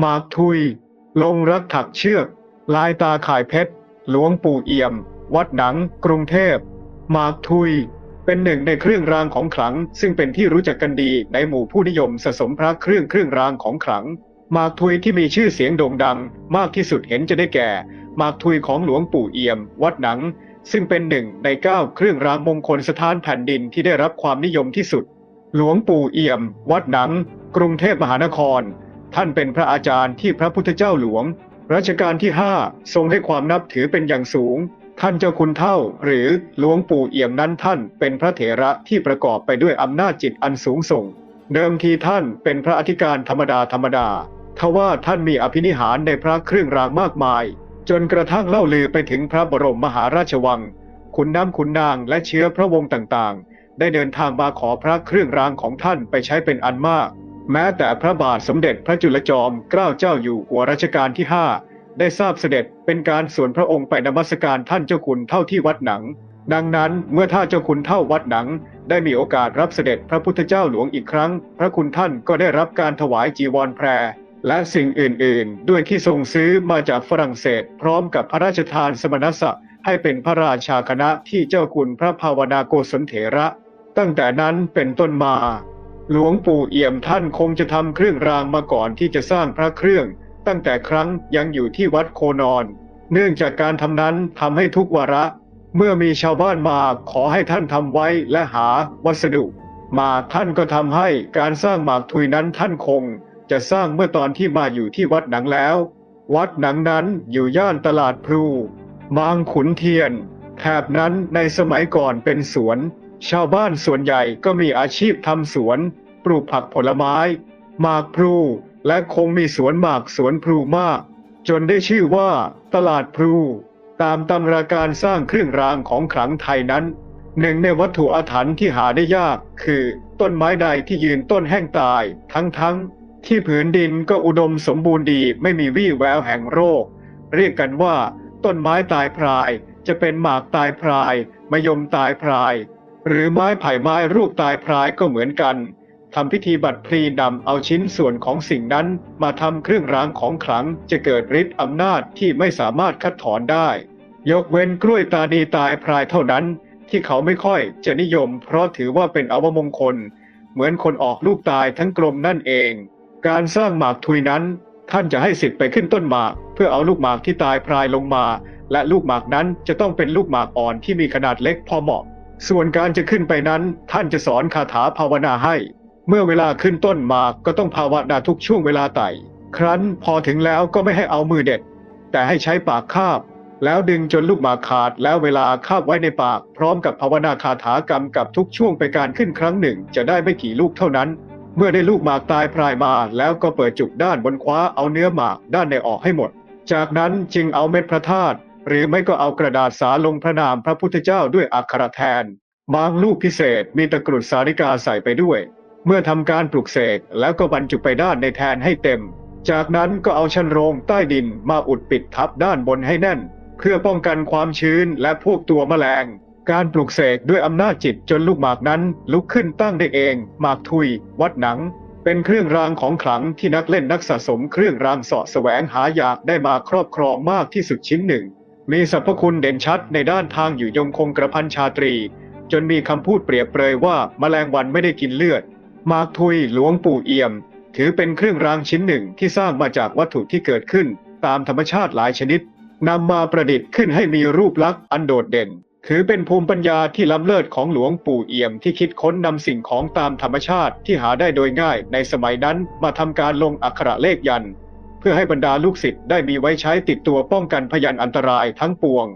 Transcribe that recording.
หมากทุย ลงรักถักเชือก ลายตาข่ายเพชร หลวงปู่เอี่ยม วัดหนัง กรุงเทพ หมากทุย เป็นหนึ่งในเครื่องรางของขลัง ซึ่งเป็นที่รู้จักกันดีในหมู่ผู้นิยมสะสมพระเครื่องเครื่องรางของขลัง หมากทุยที่มีชื่อเสียงโด่งดัง มากที่สุดเห็นจะได้แก่ หมากทุยของหลวงปู่เอี่ยม วัดหนัง ซึ่งเป็นหนึ่งในเก้าเครื่องรางมงคลสถานแผ่นดินที่ได้รับความนิยมที่สุด หลวงปู่เอี่ยม วัดหนัง กรุงเทพมหานคร ท่านเป็นพระอาจารย์ที่พระพุทธเจ้าหลวง รัชกาลที่5ทรงให้ความนับถือเป็นอย่างสูง ท่านเจ้าคุณเท่า หรือหลวงปู่เอี่ยมนั้นท่านเป็นพระเถระที่ประกอบไปด้วยอำนาจจิตอันสูงส่ง เดิมทีท่านเป็นพระอธิการธรรมดาธรรมดาทว่าท่านมีอภินิหารในพระเครื่องรางมากมาย จนกระทั่งเล่าลือไปถึงพระบรมมหาราชวังขุนน้ำขุนนางและเชื้อพระวงศ์ต่างๆ ได้เดินทางมาขอพระเครื่องรางของท่านไปใช้เป็นอันมาก แม้แต่พระบาทสมเด็จพระจุลจอมเกล้าเจ้าอยู่หัวรัชกาลที่5ได้ทราบเสด็จเป็นการส่วนพระองค์ไปนมัสการท่านเจ้าคุณเท่าที่วัดหนัง ดังนั้นเมื่อท่านเจ้าคุณเท่าวัดหนัง ได้มีโอกาสรับเสด็จพระพุทธเจ้าหลวงอีกครั้ง พระคุณท่านก็ได้รับการถวายจีวรแพรและสิ่งอื่น ๆ ด้วยที่ทรงซื้อมาจากฝรั่งเศส พร้อมกับพระราชทานสมณศักดิ์ให้เป็นพระราชาคณะที่เจ้าคุณพระภาวนาโกศลเถระ ตั้งแต่นั้นเป็นต้นมา หลวงปู่เอี่ยมท่านคงจะทำเครื่องรางมาก่อนที่จะสร้างพระเครื่อง ตั้งแต่ครั้งยังอยู่ที่วัดโคนอน เนื่องจากการทำนั้นทำให้ทุกวาระ เมื่อมีชาวบ้านมาขอให้ท่านทำไว้และหาวัสดุ มาท่านก็ทำให้การสร้างหมากทุยนั้นท่านคง จะสร้างเมื่อตอนที่มาอยู่ที่วัดหนังแล้ว วัดหนังนั้นอยู่ย่านตลาดพลูบางขุนเทียนแถบนั้นในสมัยก่อนเป็นสวน ชาวบ้านส่วนใหญ่ก็มีอาชีพทำสวน ปลูกผักผลไม้ หมากพลู และคงมีสวนหมากสวนพลูมาก จนได้ชื่อว่า ตลาดพลู ตามตำราการสร้างเครื่องรางของขลังไทยนั้น หนึ่งในวัตถุอาถรรพ์ที่หาได้ยาก คือ ต้นไม้ใดที่ยืนต้นแห้งตาย ทั้งๆที่ผืนดินก็อุดมสมบูรณ์ดีไม่มีวี่แววแห่งโรค เรียกกันว่า ต้นไม้ตายพราย จะเป็นหมากตายพรายมะยมตายพราย หรือไม้ไผ่ไม้รูปตายพรายก็เหมือนกันทำพิธีบัตรพลีนำเอาชิ้นส่วนของสิ่งนั้นมาทำเครื่องรางของขลังจะเกิดฤทธิ์อำนาจที่ไม่สามารถคัดถอนได้ ยกเว้นกล้วยตาดีตายพรายเท่านั้น ที่เขาไม่ค่อยจะนิยม เพราะถือว่าเป็นอวมงคล เหมือนคนออกลูกตายทั้งกลมนั่นเอง การสร้างหมากทุยนั้น ท่านจะให้สิทธิ์ไปขึ้นต้นหมาก เพื่อเอาลูกหมากที่ตายพรายลงมา และลูกหมากนั้นจะต้องเป็นลูกหมากอ่อนที่มีขนาดเล็กพอเหมาะ ส่วนการจะขึ้นไปนั้นท่านจะสอนคาถาภาวนาให้ เมื่อเวลาขึ้นต้นหมากก็ต้องภาวนาทุกช่วงเวลาไต่ ครั้นพอถึงแล้วก็ไม่ให้เอามือเด็ด แต่ให้ใช้ปากคาบ แล้วดึงจนลูกหมากขาดแล้วเวลาคาบไว้ในปาก พร้อมกับภาวนาคาถากรรมกับทุกช่วงไปการขึ้นครั้งหนึ่ง จะได้ไม่กี่ลูกเท่านั้น เมื่อได้ลูกหมากตายพรายมา แล้วก็เปิดจุกด้านบนคว้าเอาเนื้อหมากด้านในออกให้หมด จากนั้นจึงเอาเม็ดพระธาตุ หรือไม่ก็เอากระดาษสาลงพระนามพระพุทธเจ้าด้วยอักขระแทน บางลูกพิเศษมีตะกรุดสาริกาใส่ไปด้วย เมื่อทำการปลุกเสกแล้วก็บรรจุไปด้านในแทนให้เต็ม จากนั้นก็เอาชั้นโรงใต้ดินมาอุดปิดทับด้านบนให้แน่น เพื่อป้องกันความชื้นและพวกตัวแมลง การปลุกเสกด้วยอำนาจจิตจนลูกหมากนั้นลุกขึ้นตั้งได้เอง หมากทุย วัดหนังเป็นเครื่องรางของขลังที่นักเล่นนักสะสมเครื่องรางเสาะแสวงหาอยากได้มาครอบครองมากที่สุดชิ้นหนึ่ง มีสรรพคุณเด่นชัดในด้านทางอยู่ยงคงกระพันชาตรี จนมีคำพูดเปรียบเปรยว่าแมลงวันไม่ได้กินเลือดหมากทุยหลวงปู่เอี่ยม ถือเป็นเครื่องรางชิ้นหนึ่งที่สร้างมาจากวัตถุที่เกิดขึ้น ตามธรรมชาติหลายชนิดนำมาประดิษฐ์ขึ้นให้มีรูปลักษณ์อันโดดเด่น ถือเป็นภูมิปัญญาที่ล้ำเลิศของหลวงปู่เอี่ยมที่คิดค้นนำสิ่งของตามธรรมชาติที่หาได้โดยง่ายในสมัยนั้นมาทำการลงอักขระเลขยันต์เพื่อให้บรรดาลูกศิษย์ได้มีไว้ใช้ติดตัวป้องกันพยานอันตรายทั้งปวง